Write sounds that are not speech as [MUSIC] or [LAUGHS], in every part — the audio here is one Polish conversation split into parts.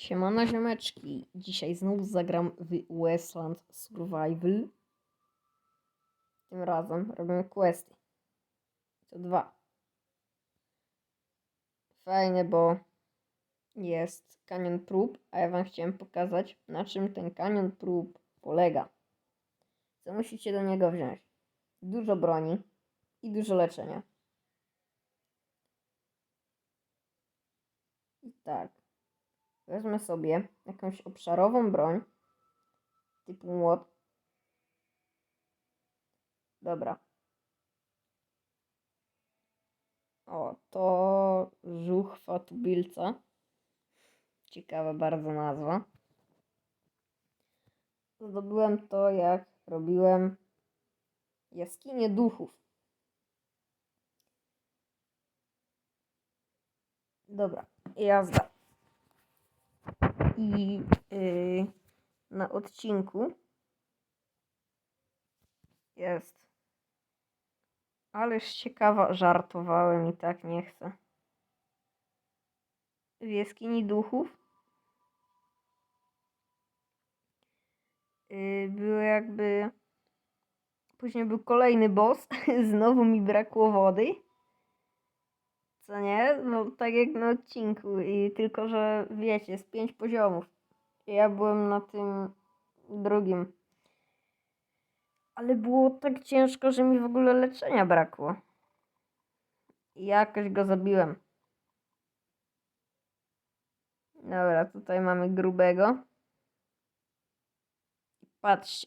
Siemano ziomeczki, dzisiaj znów zagram w Westland Survival. Tym razem robimy questy. To dwa. Fajne, bo jest kanion prób, a ja wam chciałem pokazać, na czym ten kanion prób polega. Co musicie do niego wziąć? Dużo broni i dużo leczenia. I tak. Wezmę sobie jakąś obszarową broń typu młot. Dobra. O, to żuchwa tubylca. Ciekawa bardzo nazwa. Zdobyłem to, jak robiłem jaskinie duchów. Dobra, jazda i yy, na odcinku jest. Ależ ciekawa, żartowałem i tak nie chcę. W jaskini duchów yy, było jakby. Później był kolejny boss, [LAUGHS] znowu mi brakło wody. Co nie? No tak jak na odcinku. I tylko, że wiecie, jest pięć poziomów. Ja byłem na tym drugim. Ale było tak ciężko, że mi w ogóle leczenia brakło. I jakoś go zabiłem. Dobra, tutaj mamy grubego. Patrzcie.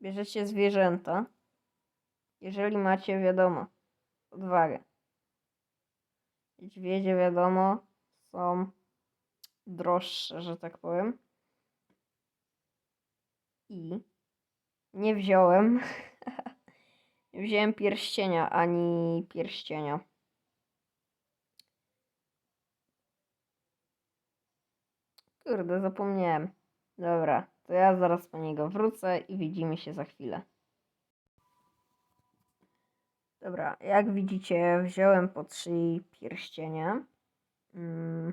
Bierzecie zwierzęta. Jeżeli macie, wiadomo, odwagę. Niedźwiedzie, wiadomo, są droższe, że tak powiem. I nie wziąłem. [LAUGHS] nie wziąłem pierścienia ani pierścienia. Kurde, zapomniałem. Dobra, to ja zaraz po niego wrócę i widzimy się za chwilę. Dobra, jak widzicie, wziąłem po trzy pierścienie. Mm.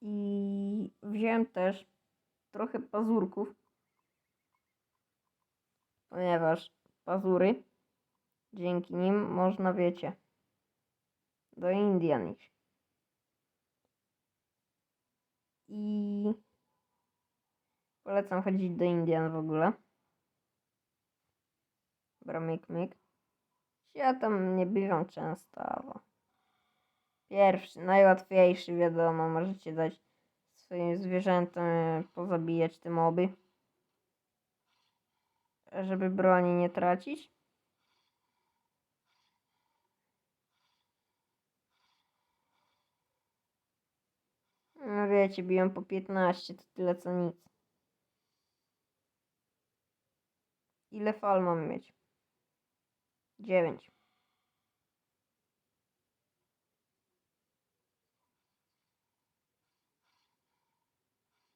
I wziąłem też trochę pazurków, ponieważ pazury, dzięki nim można, wiecie, do Indian iść. I polecam chodzić do Indian w ogóle. Dobra, myk, myk. Ja tam nie bywam często, ale... Pierwszy, najłatwiejszy, wiadomo, możecie dać swoim zwierzętom e, pozabijać te moby. Żeby broni nie tracić. No wiecie, biją po 15, to tyle co nic. Ile fal mam mieć? 9.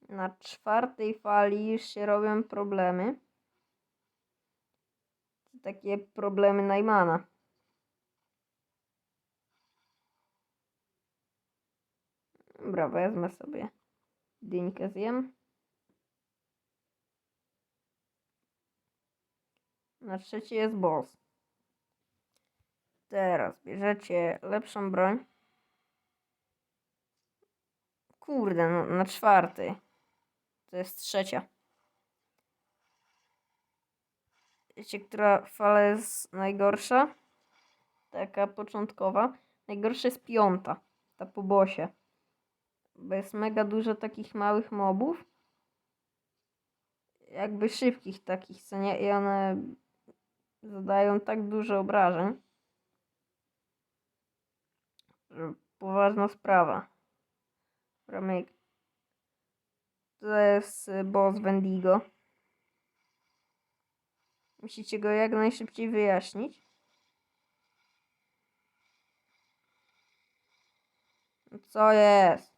Na czwartej fali już się robią problemy. Takie problemy Najmana. Dobra, wezmę sobie dyńkę zjem. Na trzeci jest boss. Teraz bierzecie lepszą broń. Kurde, no, na czwarty. To jest trzecia. Wiecie, która fala jest najgorsza? Taka początkowa. Najgorsza jest piąta. Ta po bosie. Bo jest mega dużo takich małych mobów. Jakby szybkich takich, co nie? I one zadają tak dużo obrażeń. Poważna sprawa. Ramek. To jest y, boss Wendigo. Musicie go jak najszybciej wyjaśnić. Co jest?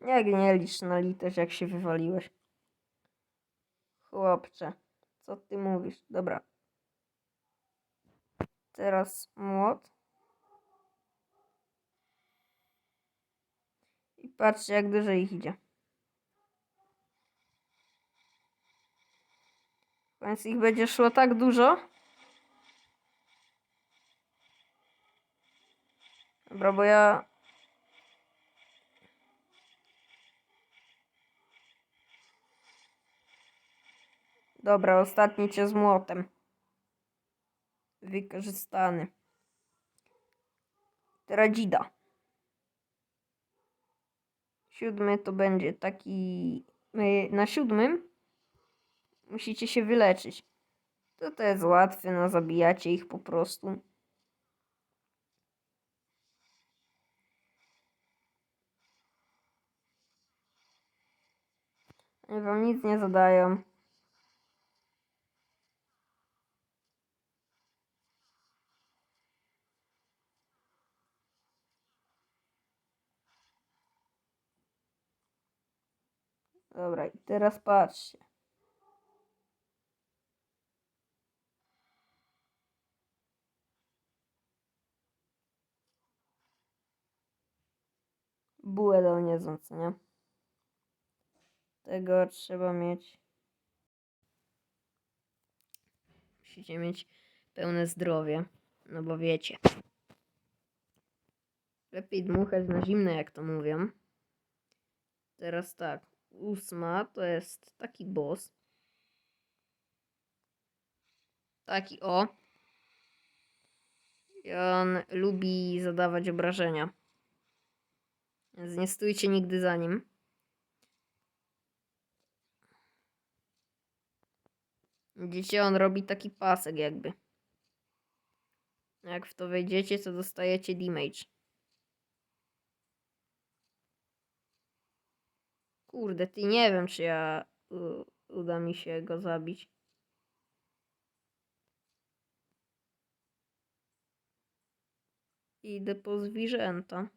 Jak nie licz na litość, jak się wywaliłeś. Chłopcze, co ty mówisz? Dobra. Teraz młot. I patrzcie, jak dużo ich idzie. Więc ich będzie szło tak dużo. Dobra, bo ja... Dobra, ostatni cię z młotem. Wykorzystany. Teraz dzida. Siódmy to będzie taki... Na siódmym musicie się wyleczyć. To to jest łatwe, no zabijacie ich po prostu. Wam nic nie zadają. Dobra, i teraz patrzcie. Bułę do niezą, co nie? Tego trzeba mieć. Musicie mieć pełne zdrowie, no bo wiecie. Lepiej dmuchać na zimne, jak to mówią. Teraz tak, ósma to jest taki boss. Taki o. I on lubi zadawać obrażenia. Więc nie stójcie nigdy za nim. Widzicie, on robi taki pasek jakby. Jak w to wejdziecie, to dostajecie damage. Kurde, ty nie wiem, czy ja uda mi się go zabić. Idę po zwierzęta.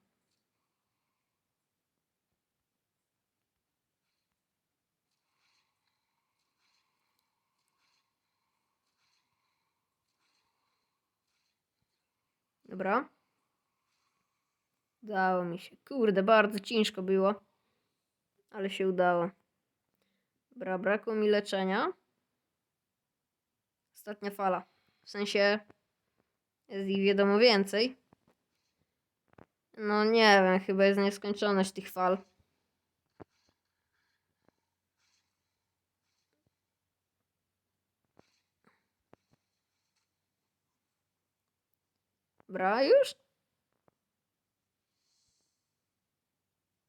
Dobra. Udało mi się. Kurde, bardzo ciężko było. Ale się udało. Dobra, brakło mi leczenia. Ostatnia fala. W sensie jest ich wiadomo więcej. No nie wiem, chyba jest nieskończoność tych fal. Dobra, już?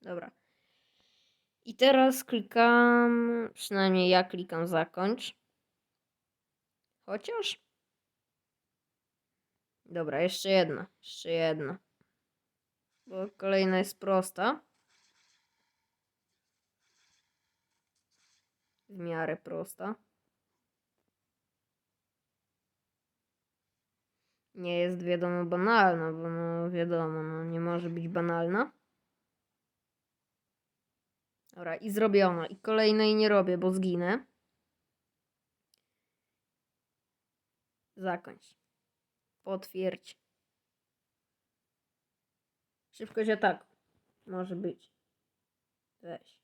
Dobra. I teraz klikam, przynajmniej ja klikam zakończ. Chociaż. Dobra, jeszcze jedna, jeszcze jedna. Bo kolejna jest prosta. W miarę prosta. Nie jest wiadomo banalna, bo no wiadomo, no nie może być banalna. Dobra, i zrobiono. I kolejnej nie robię, bo zginę. Zakończ. Potwierdź. Szybkość ataku. Może być. Weź.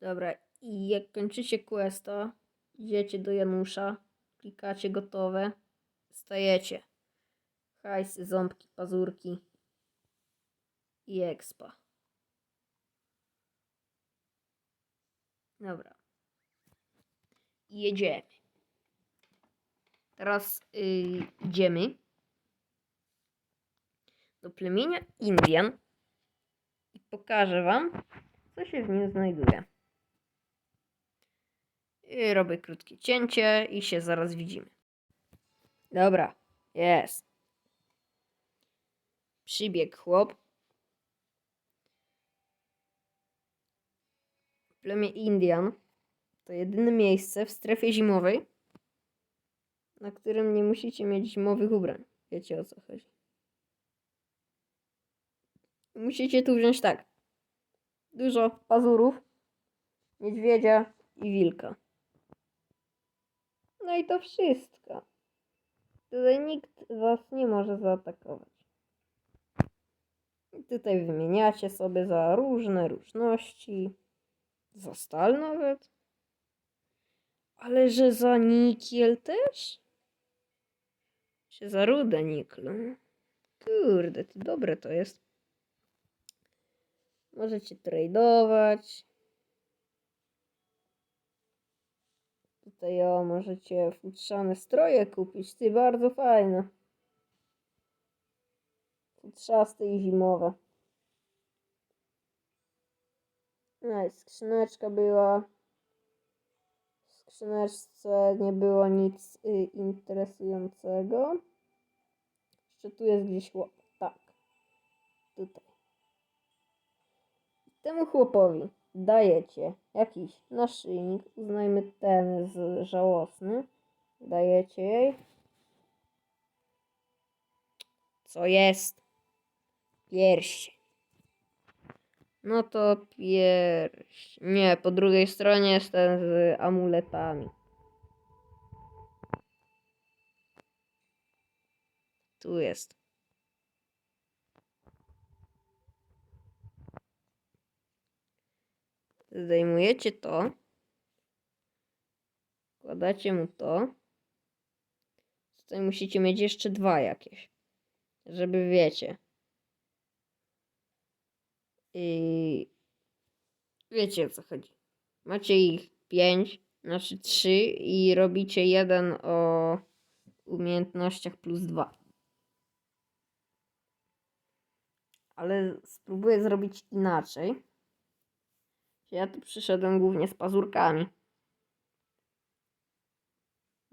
Dobra, i jak kończycie questa, idziecie do Janusza, klikacie gotowe, stajecie. Hajsy, ząbki, pazurki i expa. Dobra. Jedziemy. Teraz yy, idziemy do plemienia Indian i pokażę wam, co się w nim znajduje. I robię krótkie cięcie i się zaraz widzimy. Dobra, jest. Przybiegł chłop. Plemię Indian to jedyne miejsce w strefie zimowej, na którym nie musicie mieć zimowych ubrań. Wiecie o co chodzi. Musicie tu wziąć tak. Dużo pazurów, niedźwiedzia i wilka. No i to wszystko. Tutaj nikt was nie może zaatakować. I tutaj wymieniacie sobie za różne różności. Za stal nawet. Ale że za nikiel też? Czy za rudę niklu? Kurde, to dobre to jest. Możecie tradeować. Tutaj o, możecie futrzane stroje kupić. Ty, bardzo fajne. Futrzaste i zimowe. Skrzyneczka była. W skrzyneczce nie było nic y, interesującego. Jeszcze tu jest gdzieś chłop. Tak. Tutaj. Temu chłopowi dajecie jakiś naszyjnik. Uznajmy ten z żałosny. Dajecie jej. Co jest? Pierścień. No to pierś. Nie, po drugiej stronie jest ten z amuletami. Tu jest. Zdejmujecie to. Wkładacie mu to. Tutaj musicie mieć jeszcze dwa jakieś. Żeby wiecie. I wiecie o co chodzi. Macie ich pięć, znaczy trzy i robicie jeden o umiejętnościach plus dwa. Ale spróbuję zrobić inaczej. Ja tu przyszedłem głównie z pazurkami.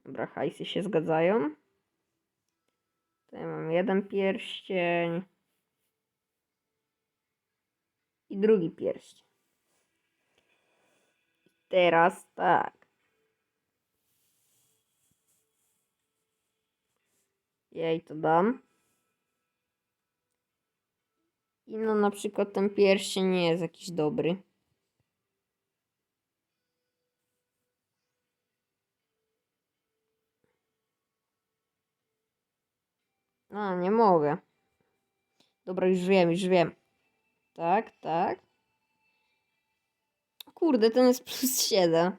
Dobra, hajsy się zgadzają. Tutaj mam jeden pierścień. I drugi pierścień. Teraz tak. Ja jej to dam. I no na przykład ten pierścień nie jest jakiś dobry. A, nie mogę. Dobra, już wiem, już wiem. Tak, tak. Kurde, ten jest plus 7.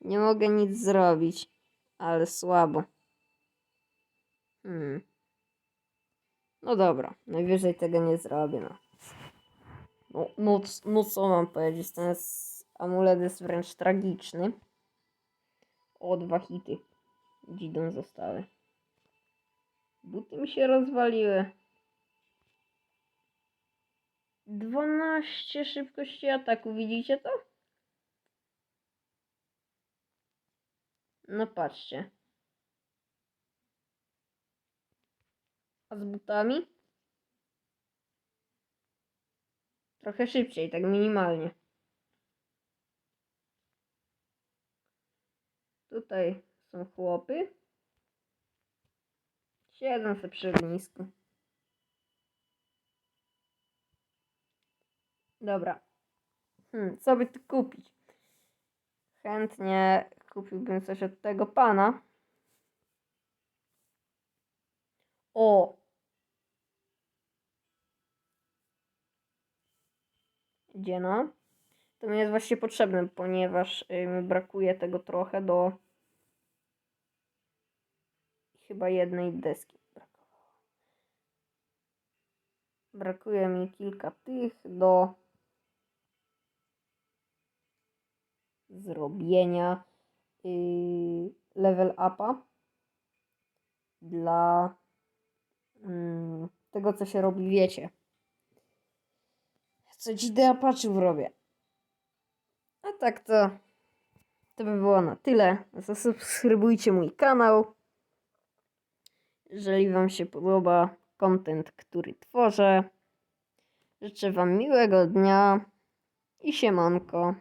Nie mogę nic zrobić. Ale słabo. Hmm. No dobra, najwyżej tego nie zrobię, no. No, no, no co mam powiedzieć, ten s- amulet jest wręcz tragiczny. O, dwa hity. Dzidą zostały. Buty mi się rozwaliły. 12 szybkości ataku, widzicie to? No patrzcie. A z butami? Trochę szybciej, tak minimalnie. Tutaj są chłopy. Siedzą sobie przy. Dobra. Hmm, co by tu kupić? Chętnie kupiłbym coś od tego pana. O! Gdzie no? To mi jest właśnie potrzebne, ponieważ y, mi brakuje tego trochę do chyba jednej deski. Brakuje mi kilka tych do zrobienia yy, level upa dla mm, tego, co się robi, wiecie. Co ci deapaczów robię. A tak to to by było na tyle. Zasubskrybujcie mój kanał. Jeżeli Wam się podoba content, który tworzę, życzę Wam miłego dnia i siemanko.